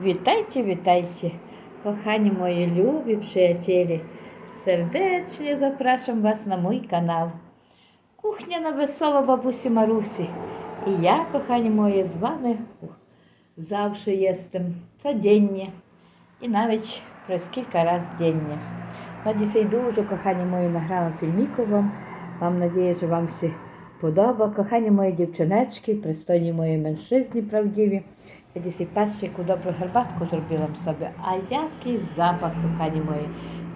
Witajcie, witajcie, kochani mої любі приятелі. Сердечно запрошую вас на мій канал. Кухня на весело бабусі Марусі. І я, кохані мої, з вами завжди єстем щоденно і навіть през кілька разів денно. Надіюся, дуже, кохані мої, награла фільміку вам. Вам надію, що вам всі подоба. Кохані мої дівчинечки, пристойні мої меншизні правдиві. Десь пащику добру гарбатку зробила б собі. А який запах, кохані мої.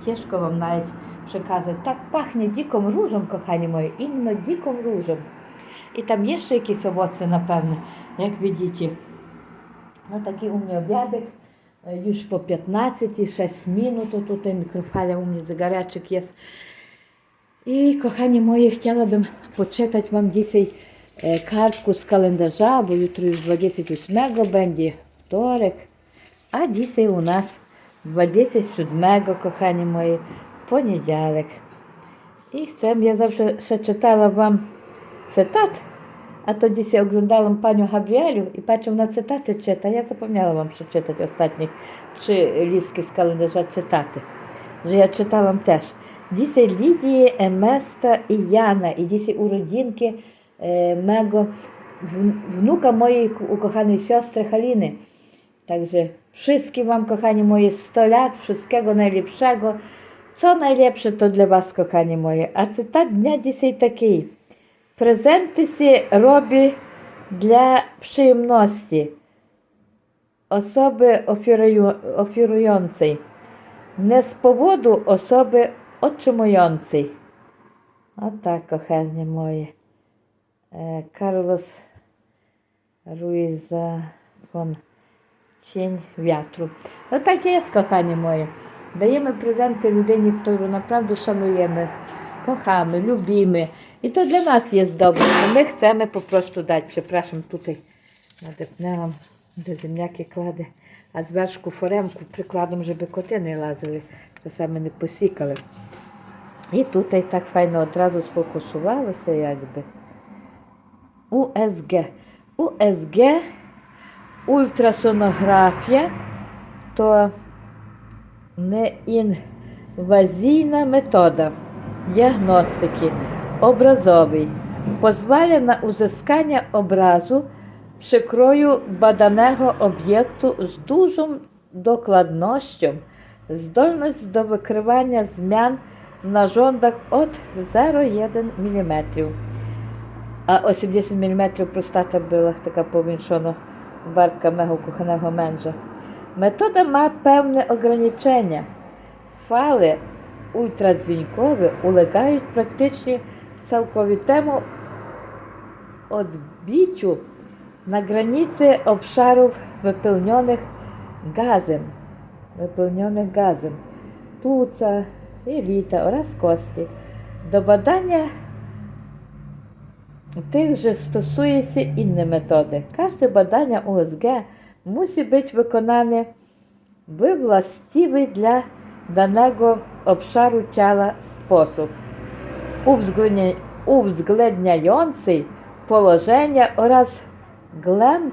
Тяжко вам навіть приказати. Так пахне диком ружем, кохані мої, іменно диком ружем. І там є ще якісь овоці, напевно, як видите. Ну, такий умний обідик. Już po 15, 6 minut, to tutaj mikrofala u mnie zagareczek jest. I kochani moje, chciałabym poczytać Wam dzisiaj e, kartku z kalendarza, bo jutro już 28 będzie wtorek, a dzisiaj u nas 27, kochani moje, poniedziałek. I chcę, ja zawsze przeczytała Wam cytat, a to dzisiaj oglądałam panią Gabrielu i patrzę na cytaty czyta. Ja zapomniałam przeczytać ostatnich trzy listki z kalendarza cytaty, że ja czytałam też. Dzisiaj Lidii, Emesta i Jana i dzisiaj urodzinki e, E, mego wnuka mojej ukochanej siostry Haliny. Także wszystkim Wam, kochani moje, 100 lat, wszystkiego najlepszego. Co najlepsze to dla Was, kochani moje. A cytat dnia dzisiaj taki. Prezenty się robi dla przyjemności osoby ofiarującej, nie z powodu osoby otrzymującej. O tak, kochanie moje. E, von Cień wiatru. No tak jest, kochanie moje. Dajemy prezenty ludyni, którą naprawdę szanujemy, kochamy, lubimy. I to dla nas jest dobre, bo my chcemy po prostu dać. Przepraszam, tutaj nadepnęłam, де земляки кладе, а зверху форемку прикладом, щоб коти не лазили, часами не посікали. І тут і так файно одразу сфокусувалося, якби. УСГ. УСГ ультрасонографія то неінвазійна метода діагностики образовий. Позволяє на узискання образу przykroju badanego obiektu z dużą dokładnością, zdolność do wykrywania zmian w narządach od 0,1 mm. A 80 mm prostata była taka powiększona Bartka mego kochanego męża. Metoda ma pewne ograniczenia. Fale ultradźwiękowe ulegają praktycznie całkowitemu odbiciu na granicy obszarów wypełnionych gazem, wypełnionych gazem, płuca, jelita oraz kości. Do badania stosuje się inne metody. Każde badanie USG musi być wykonane we właściwy dla danego obszaru ciała sposób, uwzględnia- uwzględniający położenie oraz глем,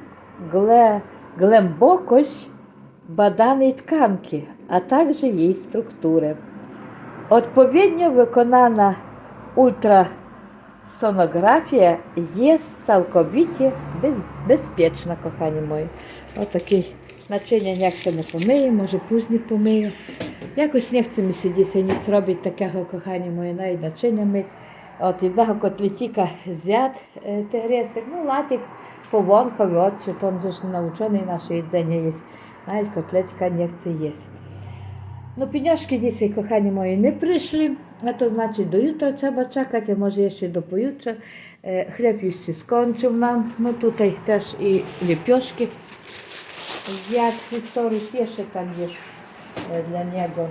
гле, глибокость баданої тканки, а також її структури. Відповідно виконана ультрасонографія є цілковіті без, безпечна, кохані мої. Отакий начиння ніяк ще не помиє, може пізні помиє. Якось не хоче ми сидіти ніц робить такого, кохані мої, навіть начиння мить. От одного котлетіка зяд е, тигресик, ну латик powąchał oczy, to on też nauczony nasze jedzenie jest. Nawet kotletka nie chce jeść. A to znaczy do jutra trzeba czekać, a może jeszcze do pojutrze. E, Chleb już się skończył nam, no tutaj też i lepioszki zjadł Wiktoruś, jeszcze tam jest e, dla niego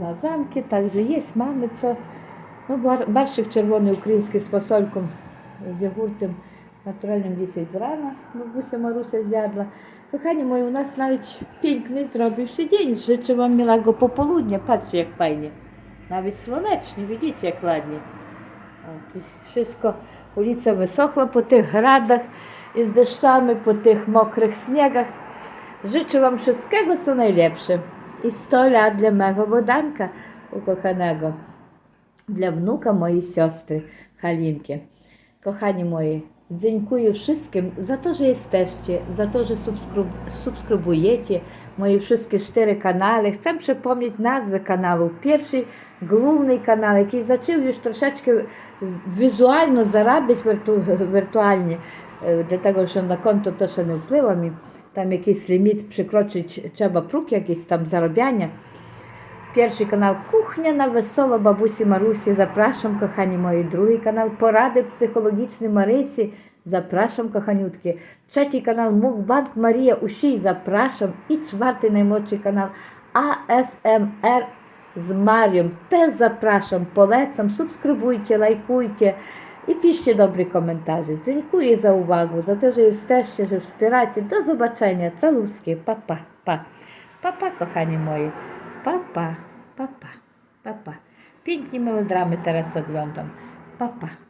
lazanki, także jest, mamy co. No bar- barszczyk czerwony ukraiński z fasolką, z jogurtem натуральним лісі з рана, бабуся Маруся з'ядла. Кохані мої, у нас навіть piękny зробивши день. Życzę вам miłego popołudnia. Patrzcie, jak fajnie. Nawet słonecznie, widzicie, jak ładnie. От, Wszystko, ulica wysохła po tych gradach i z deszczami, po tych mokrych śniegach. Życzę Wam wszystkiego, co najlepsze. I 100 lat dla mego Bodanka ukochanego, dla wnuka mojej siostry Halinki. Kochani moi, Dziękuję wszystkim za to, że jesteście, za to, że subskrub, subskrybujecie moje wszystkie cztery kanały. Chcę przypomnieć nazwy kanałów. Pierwszy, główny kanał, jaki zaczął już troszeczkę wizualno zarabiać wirtu, wirtualnie, e, dlatego że na konto też nie wpływa mi. Tam jakiś limit przekroczyć trzeba próg jakiś tam zarabiania. Перший канал Кухня на весело бабусі Марусі. Запрашам, кохані мої. Другий канал Поради психологічні Марисі. Запрашам, коханютки. Третій канал Мукбанк Марія Ушій. Запрашам. І четвертий наймолодший канал АСМР з Марієм. Теж запрашам. Полецам, субскрибуйте, лайкуйте. І пишіть добрі коментарі. Дякую за увагу, за те, що że wspieracie. Do zobaczenia. Caluski. Papa. Pa. Papa, kochani moi. Papa, papa, papa. Pięknie melodramy teraz oglądam. Papa.